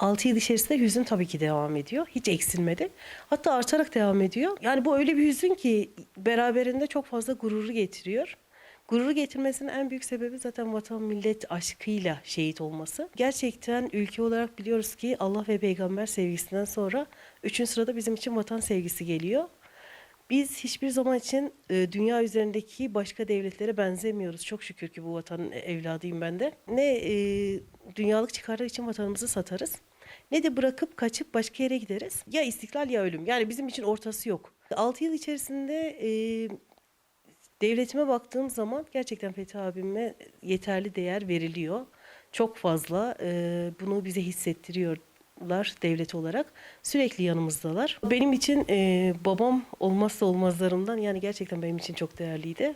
6 yıl içerisinde hüzün tabii ki devam ediyor. Hiç eksilmedi. Hatta artarak devam ediyor. Yani bu öyle bir hüzün ki beraberinde çok fazla gururu getiriyor. Gururu getirmesinin en büyük sebebi zaten vatan millet aşkıyla şehit olması. Gerçekten ülke olarak biliyoruz ki Allah ve peygamber sevgisinden sonra üçüncü sırada bizim için vatan sevgisi geliyor. Biz hiçbir zaman için e, dünya üzerindeki başka devletlere benzemiyoruz. Çok şükür ki bu vatanın evladıyım ben de. Ne e, dünyalık çıkarlar için vatanımızı satarız ne de bırakıp kaçıp başka yere gideriz. Ya istiklal ya ölüm. Yani bizim için ortası yok. 6 yıl içerisinde e, devletime baktığım zaman gerçekten Fethi abime yeterli değer veriliyor. Çok fazla e, bunu bize hissettiriyorlar devlet olarak. Sürekli yanımızdalar. Benim için e, babam olmazsa olmazlarımdan yani gerçekten benim için çok değerliydi.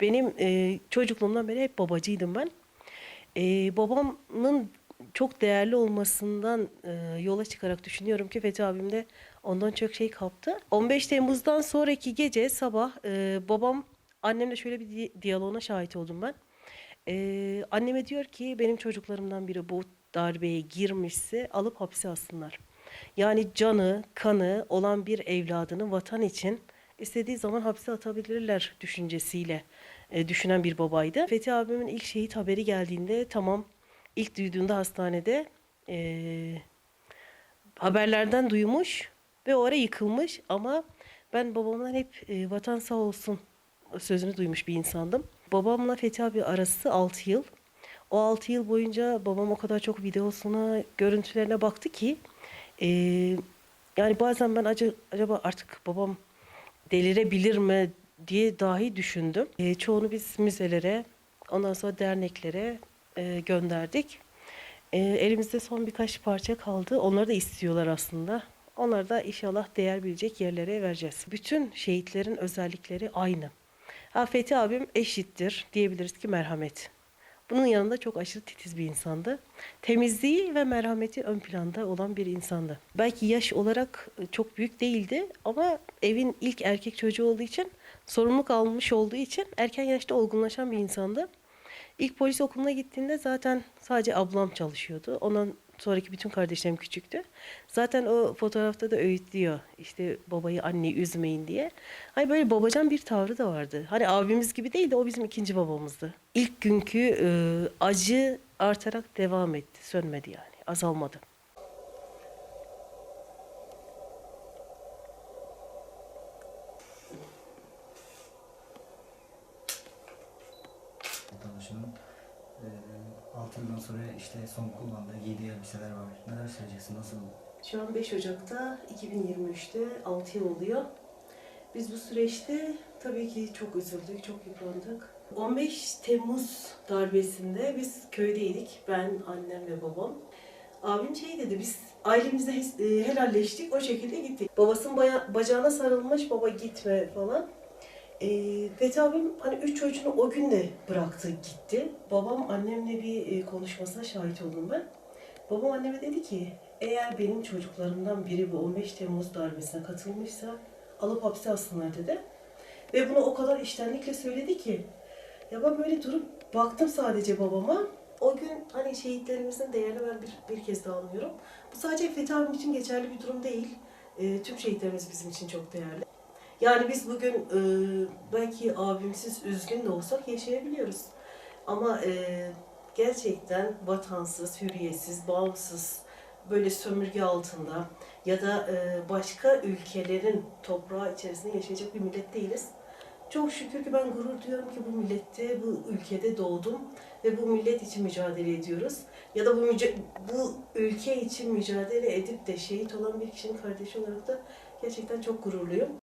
Benim e, çocukluğumdan beri hep babacıydım ben. E, babamın çok değerli olmasından e, yola çıkarak düşünüyorum ki Fethi abim de ondan çok şey kaptı. 15 Temmuz'dan sonraki gece sabah e, babam annemle şöyle bir di- diyaloğuna şahit oldum ben. E, anneme diyor ki benim çocuklarımdan biri bu darbeye girmişse alıp hapse alsınlar. Yani canı, kanı olan bir evladını vatan için istediği zaman hapse atabilirler düşüncesiyle e, düşünen bir babaydı. Fethi abimin ilk şehit haberi geldiğinde tamam ilk duyduğunda hastanede e, haberlerden duymuş ve o ara yıkılmış ama ben babamdan hep e, vatan sağ olsun sözünü duymuş bir insandım. Babamla Fethi abi arası 6 yıl. O 6 yıl boyunca babam o kadar çok videosuna, görüntülerine baktı ki e, yani bazen ben acaba artık babam delirebilir mi diye dahi düşündüm. E, çoğunu biz müzelere, ondan sonra derneklere e, gönderdik. E, elimizde son birkaç parça kaldı. Onları da istiyorlar aslında. Onları da inşallah değer bilecek yerlere vereceğiz. Bütün şehitlerin özellikleri aynı. Ha, Fethi abim eşittir diyebiliriz ki merhamet. Bunun yanında çok aşırı titiz bir insandı. Temizliği ve merhameti ön planda olan bir insandı. Belki yaş olarak çok büyük değildi ama evin ilk erkek çocuğu olduğu için sorumluluk almış olduğu için erken yaşta olgunlaşan bir insandı. İlk polis okuluna gittiğinde zaten sadece ablam çalışıyordu. Ondan sonraki bütün kardeşlerim küçüktü. Zaten o fotoğrafta da öğütlüyor. İşte babayı anneyi üzmeyin diye. Hani böyle babacan bir tavrı da vardı. Hani abimiz gibi değil de o bizim ikinci babamızdı. İlk günkü e, acı artarak devam etti. Sönmedi yani. Azalmadı. vatandaşının e, 6 yıldan sonra işte son kullandığı giydiği elbiseler var. Neler söyleyeceksin? Nasıl? Şu an 5 Ocak'ta 2023'te 6 yıl oluyor. Biz bu süreçte tabii ki çok üzüldük, çok yıprandık. 15 Temmuz darbesinde biz köydeydik. Ben, annem ve babam. Abim şey dedi, biz ailemizle hes- e, helalleştik, o şekilde gittik. Babasının baya- bacağına sarılmış, baba gitme falan. E, Fethi abim hani üç çocuğunu o gün de bıraktı, gitti. Babam annemle bir e, konuşmasına şahit oldum ben. Babam anneme dedi ki, eğer benim çocuklarımdan biri bu 15 Temmuz darbesine katılmışsa alıp hapse alsınlar dedi. Ve bunu o kadar iştenlikle söyledi ki, ya ben böyle durup baktım sadece babama. O gün hani şehitlerimizin değerini ben bir, bir kez daha anlıyorum. Bu sadece Fethi abim için geçerli bir durum değil. Ee, tüm şehitlerimiz bizim için çok değerli. Yani biz bugün e, belki abimsiz üzgün de olsak yaşayabiliyoruz. Ama e, gerçekten vatansız, hürriyetsiz, bağımsız, böyle sömürge altında ya da e, başka ülkelerin toprağı içerisinde yaşayacak bir millet değiliz. Çok şükür ki ben gurur duyuyorum ki bu millette, bu ülkede doğdum ve bu millet için mücadele ediyoruz. Ya da bu bu ülke için mücadele edip de şehit olan bir kişinin kardeşi olarak da gerçekten çok gururluyum.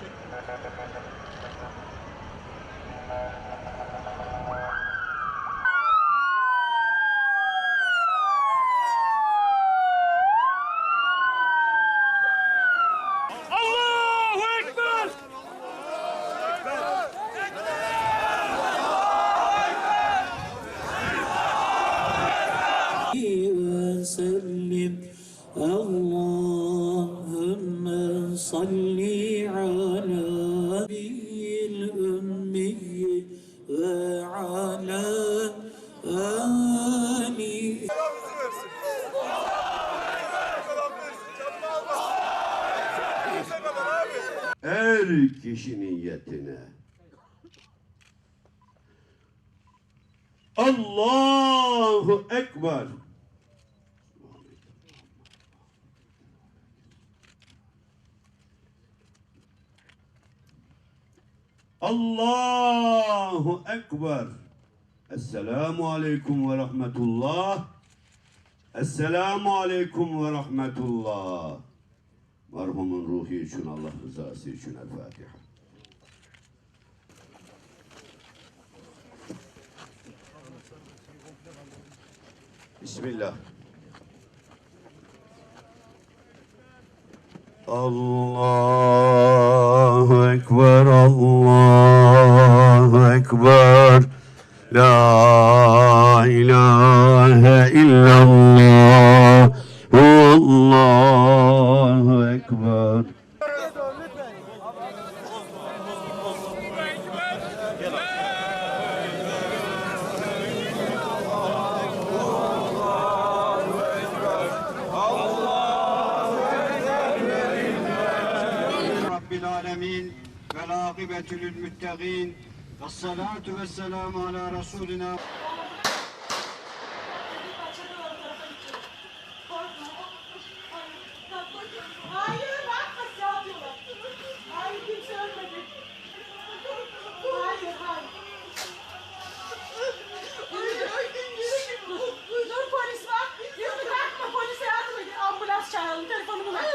شيء kişinin niyetine. Allahu Ekber. Allahu Ekber. Esselamu Aleyküm ve Rahmetullah. Esselamu Aleyküm ve Rahmetullah. Merhumun ruhu için Allah rızası için El Fatiha. Bismillah. Allahu Ekber, Allahu Ekber. La ilahe illallah. Polis var. Yürü bırakma polise yardım edin. Ambulans çağıralım telefonumu ver.